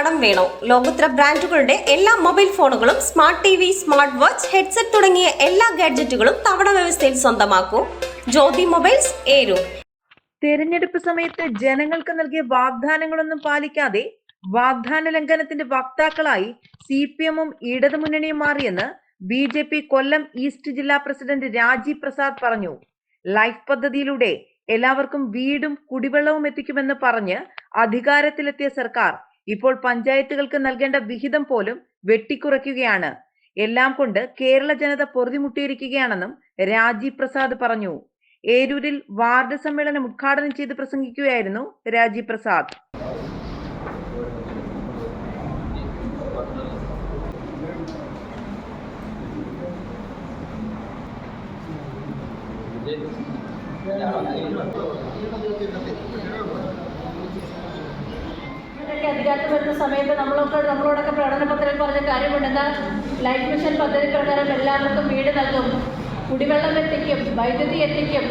കടം വേണോ? ലോകോത്തര ബ്രാൻഡുകളുടെ എല്ലാ മൊബൈൽ ഫോണുകളും smart T V smart watch headset തുടങ്ങിയ എല്ലാ ഗാഡ്ജറ്റുകളും തവണ വ്യവസ്ഥയിൽ സ്വന്തമാക്കൂ. ജ്യോതി മൊബൈൽസ് ഏരു. തെരഞ്ഞെടുപ്പ് സമയത്ത് ജനങ്ങൾക്ക് നൽകിയ വാഗ്ദാനങ്ങളൊന്നും പാലിക്കാതെ വാഗ്ദാന ലംഘനത്തിന്റെ വക്താക്കളായി സി പി എമ്മും ഇടതുമുന്നണിയും മാറിയെന്ന് B J P Kollam east ജില്ലാ പ്രസിഡന്റ് രാജീവ് പ്രസാദ് പറഞ്ഞു. ലൈഫ് പദ്ധതിയിലൂടെ എല്ലാവർക്കും വീടും കുടിവെള്ളവും എത്തിക്കുമെന്ന് പറഞ്ഞ് അധികാരത്തിലെത്തിയ സർക്കാർ ഇപ്പോൾ പഞ്ചായത്തുകൾക്ക് നൽകേണ്ട വിഹിതം പോലും വെട്ടിക്കുറയ്ക്കുകയാണ്. എല്ലാം കൊണ്ട് കേരള ജനത പൊറുതിമുട്ടിയിരിക്കുകയാണെന്നും രാജീവ് പ്രസാദ് പറഞ്ഞു. ഏരൂരിൽ വാർഡ് സമ്മേളനം ഉദ്ഘാടനം ചെയ്ത് പ്രസംഗിക്കുകയായിരുന്നു രാജീവ് പ്രസാദ്. ഒക്കെ വരുന്ന സമയത്ത് നമ്മളൊക്കെ നമ്മളോടൊക്കെ പ്രകടന പത്രത്തിൽ പറഞ്ഞ കാര്യമുണ്ട്. എന്താ? ലൈഫ് മിഷൻ പദ്ധതി പ്രകാരം എല്ലാവർക്കും വീട് നൽകും. കുടിവെള്ളം എത്തിക്കും. വൈദ്യുതി എത്തിക്കും.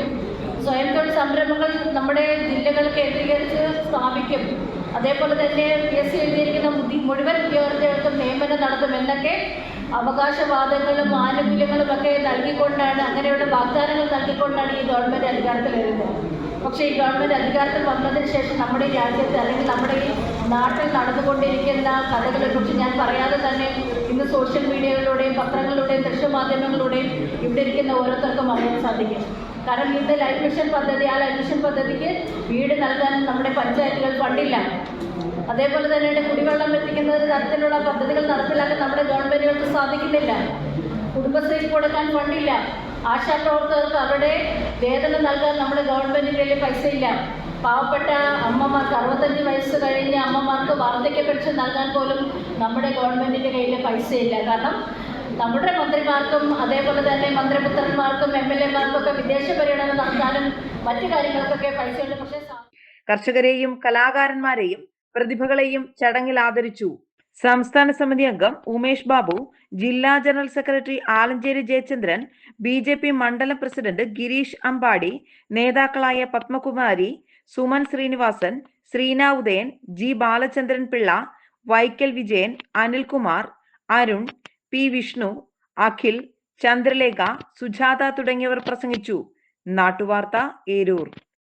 സ്വയം തൊഴിൽ സംരംഭങ്ങൾ നമ്മുടെ ജില്ലകൾ കേന്ദ്രീകരിച്ച് സ്ഥാപിക്കും. അതേപോലെ തന്നെ പി എസ് സി എഴുതിയിരിക്കുന്ന മുഴുവൻ ഉദ്യോഗസ്ഥർക്കും നിയമനം നടത്തും എന്നൊക്കെ അവകാശവാദങ്ങളും ആനുകൂല്യങ്ങളും ഒക്കെ നൽകിക്കൊണ്ടാണ് അങ്ങനെയുള്ള വാഗ്ദാനങ്ങൾ നൽകിക്കൊണ്ടാണ് ഈ ഗവൺമെന്റ് അധികാരത്തിൽ വരുന്നത് പക്ഷേ ഈ ഗവൺമെന്റ് അധികാരത്തിൽ വന്നതിന് ശേഷം നമ്മുടെ ഈ രാജ്യത്ത് അല്ലെങ്കിൽ നമ്മുടെ ഈ നാട്ടിൽ നടന്നുകൊണ്ടിരിക്കുന്ന കഥകളെക്കുറിച്ച് ഞാൻ പറയാതെ തന്നെ ഇന്ന് സോഷ്യൽ മീഡിയകളിലൂടെയും പത്രങ്ങളിലൂടെയും ദൃശ്യമാധ്യമങ്ങളിലൂടെയും ഇവിടെ ഇരിക്കുന്ന ഓരോരുത്തർക്കും അറിയാൻ സാധിക്കും. കാരണം ഇന്ന് ലൈഫ് മിഷൻ പദ്ധതി ആ ലൈഫ് മിഷൻ പദ്ധതിക്ക് വീട് നൽകാൻ നമ്മുടെ പഞ്ചായത്തുകൾ ഫണ്ടില്ല. അതേപോലെ തന്നെ കുടിവെള്ളം എത്തിക്കുന്ന തരത്തിലുള്ള പദ്ധതികൾ നടപ്പിലാക്കാൻ നമ്മുടെ ഗവൺമെന്റുകൾക്ക് സാധിക്കുന്നില്ല. കുടുംബശ്രീക്ക് കൊടുക്കാൻ ഫണ്ടില്ല. ആശാപ്രവർത്തകർക്ക് അവരുടെ വേതനം നൽകാൻ നമ്മുടെ ഗവൺമെന്റിന്റെ കയ്യിൽ ഇല്ല പാവപ്പെട്ട അമ്മമാർക്ക് അറുപത്തഞ്ച് വയസ്സ് കഴിഞ്ഞ അമ്മമാർക്ക് വാർദ്ധക്യ പെൻഷൻ നൽകാൻ പോലും നമ്മുടെ ഗവൺമെന്റിന്റെ കയ്യിൽ പൈസ ഇല്ല കാരണം നമ്മുടെ മന്ത്രിമാർക്കും അതേപോലെ തന്നെ മന്ത്രിപുത്രന്മാർക്കും എം എൽ എമാർക്കൊക്കെ വിദേശ പര്യടനം നടത്താനും മറ്റു കാര്യങ്ങൾക്കൊക്കെ പൈസയുണ്ട്. പക്ഷേ കർഷകരെയും കലാകാരന്മാരെയും പ്രതിഭകളെയും ചടങ്ങിൽ ആദരിച്ചു. സംസ്ഥാന സമിതി അംഗം ഉമേഷ് ബാബു ജില്ലാ general secretary Alanchery Jayachandran B J P മണ്ഡലം പ്രസിഡന്റ് ഗിരീഷ് അമ്പാടി നേതാക്കളായ പത്മകുമാരി സുമൻ ശ്രീനിവാസൻ ശ്രീന ഉദയൻ ജി ബാലചന്ദ്രൻ പിള്ള വൈക്കൽ വിജയൻ അനിൽകുമാർ അരുൺ പി വിഷ്ണു അഖിൽ ചന്ദ്രലേഖ സുജാത തുടങ്ങിയവർ പ്രസംഗിച്ചു. നാട്ടുവാർത്ത ഏരൂർ.